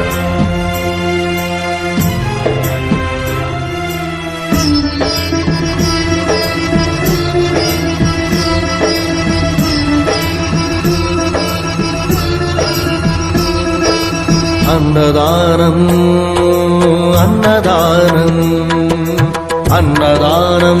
భవ అన్నదానం అన్నదానం అన్నదానం అన్నదానం